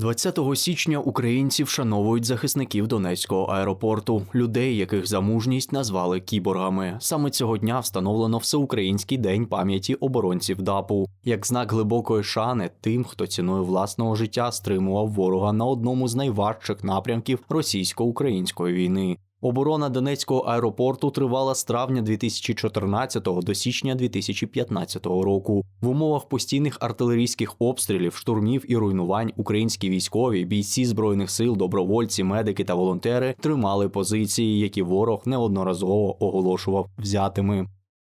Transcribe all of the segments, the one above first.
20 січня українці вшановують захисників Донецького аеропорту, людей, яких за мужність назвали кіборгами. Саме цього дня встановлено всеукраїнський день пам'яті оборонців ДАПу, як знак глибокої шани тим, хто ціною власного життя стримував ворога на одному з найважчих напрямків російсько-української війни. Оборона Донецького аеропорту тривала з травня 2014 до січня 2015 року. В умовах постійних артилерійських обстрілів, штурмів і руйнувань українські військові, бійці збройних сил, добровольці, медики та волонтери тримали позиції, які ворог неодноразово оголошував взятими.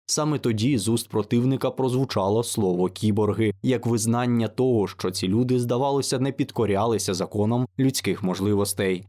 Саме тоді з уст противника прозвучало слово кіборги як визнання того, що ці люди, здавалося, не підкорялися законам людських можливостей.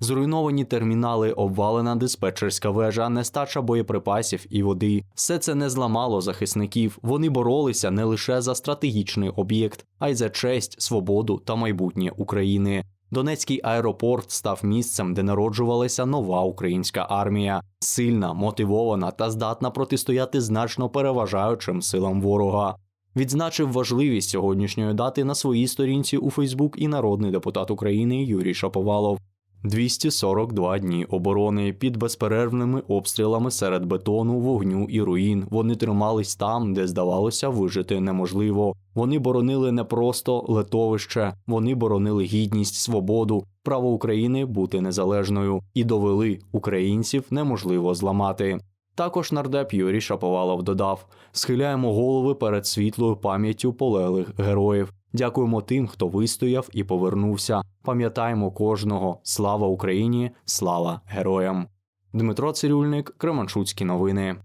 Зруйновані термінали, обвалена диспетчерська вежа, нестача боєприпасів і води. Все це не зламало захисників. Вони боролися не лише за стратегічний об'єкт, а й за честь, свободу та майбутнє України. Донецький аеропорт став місцем, де народжувалася нова українська армія, сильна, мотивована та здатна протистояти значно переважаючим силам ворога. Відзначив важливість сьогоднішньої дати на своїй сторінці у Фейсбук і народний депутат України Юрій Шаповалов. 242 дні оборони під безперервними обстрілами серед бетону, вогню і руїн. Вони тримались там, де здавалося вижити неможливо. Вони боронили не просто литовище, вони боронили гідність, свободу, право України бути незалежною і довели українців неможливо зламати. Також нардеп Юрій Шаповалов додав: схиляємо голови перед світлою пам'яттю полеглих героїв. Дякуємо тим, хто вистояв і повернувся. Пам'ятаємо кожного. Слава Україні! Слава героям! Дмитро Цирюльник, Кременчуцькі новини.